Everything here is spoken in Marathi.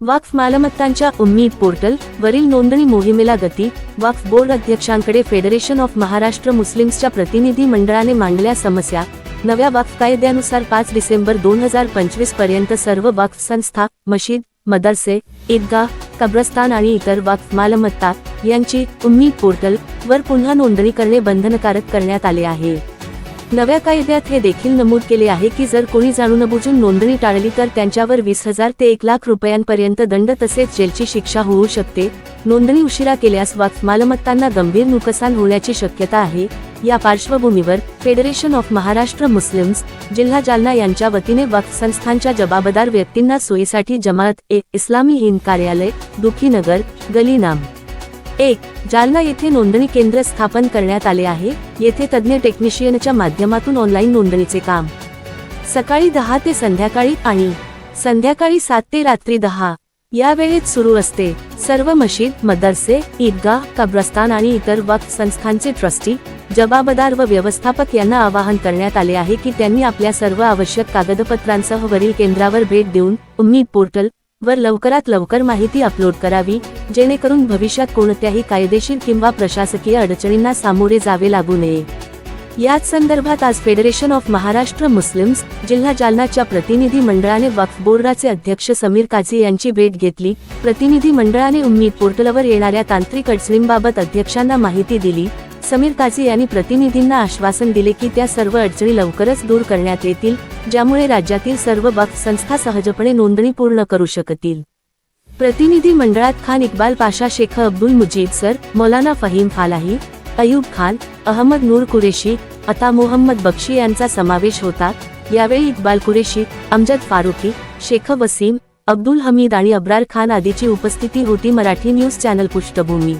वाक्फ मालमत्तांच्या उम्मीद पोर्टल वरील नोंदणी मोहिमेला गती वाक्फ बोर्ड अध्यक्षांकडे फेडरेशन ऑफ महाराष्ट्र मुस्लिम्सच्या प्रतिनिधी मंडळाने मांडल्या समस्या नव्या वाक्फ कायद्यानुसार पाच डिसेंबर दोन हजार पंचवीसपर्यंत सर्व वाक्फ संस्था मशीद मदरसे ईदगाह कब्रस्तान आणि इतर वाक्फ मालमत्ता यांची उम्मीद पोर्टल वर पुन्हा नोंदणी करणे बंधनकारक करण्यात आले आहे. नव्या कायद्यात हे देखील नमूद केले आहे की जर कोणी जाणून बुजून नोंदणी टाळली तर त्यांच्यावर वीस हजार ते एक लाख रुपयांपर्यंत दंड तसेच जेलची शिक्षा होऊ शकते. नोंदणी उशिरा केल्यास वक्फ मालमत्तांना गंभीर नुकसान होण्याची शक्यता आहे. या पार्श्वभूमीवर फेडरेशन ऑफ महाराष्ट्र मुस्लिम्स जिल्हा जालना यांच्या वतीने वक्फ संस्थांच्या जबाबदार व्यक्तींना सोयीसाठी जमात ए इस्लामी हिंद कार्यालय दुखीनगर गली नाम एक जालना येथे नोंदणी केंद्र स्थापन करण्यात आले आहे येथे तज्ज्ञ टेक्निशियनच्या माध्यमातून ऑनलाईन नोंदणीचे काम. सकाळी दहा ते संध्याकाळी आणि संध्याकाळी सात ते रात्री दहा. या वेळेत सुरू असते. सर्व मशीद मदरसे ईदगाह कब्रस्तान आणि इतर वक्फ संस्थांचे ट्रस्टी जबाबदार व व्यवस्थापक यांना आवाहन करण्यात आले आहे की त्यांनी आपल्या सर्व आवश्यक कागदपत्रांसह वरील केंद्रावर भेट देऊन उम्मीद पोर्टल वर लवकरात लवकर माहिती अपलोड करावी जेणेकरून भविष्यात कोणत्याही कायदेशीर किंवा प्रशासकीय अडचणींना सामोरे जावे लागू नये. याच संदर्भात आज फेडरेशन ऑफ महाराष्ट्र मुस्लिम्स जिल्हा जालनाच्या प्रतिनिधी मंडळाने वक्फ बोर्डाचे अध्यक्ष समीर काझी यांची भेट घेतली. प्रतिनिधी मंडळाने उम्मीद पोर्टलवर येणाऱ्या तांत्रिक अडचणींबाबत अध्यक्षांना माहिती दिली. समीर काझी यांनी प्रतिनिधींना आश्वासन दिले की त्या सर्व अडचणी लवकरच दूर करण्यात येतील ज्यामुळे राज्यातील सर्व वक्फ संस्था सहजपणे नोंदणी पूर्ण करू शकतील. प्रतिनिधी मंडळात खान इक्बाल पाशा शेख अब्दुल मुजीब सर मौलाना फहीम फालाही अयूब खान अहमद नूर कुरेशी अता मोहम्मद बक्षी यांचा समावेश होता. यावेळी इक्बाल कुरेशी अमजद फारुकी शेख वसीम अब्दुल हमीद आणि अब्रार खान आदीची उपस्थिती होती. Marathi news channel पृष्ठभूमी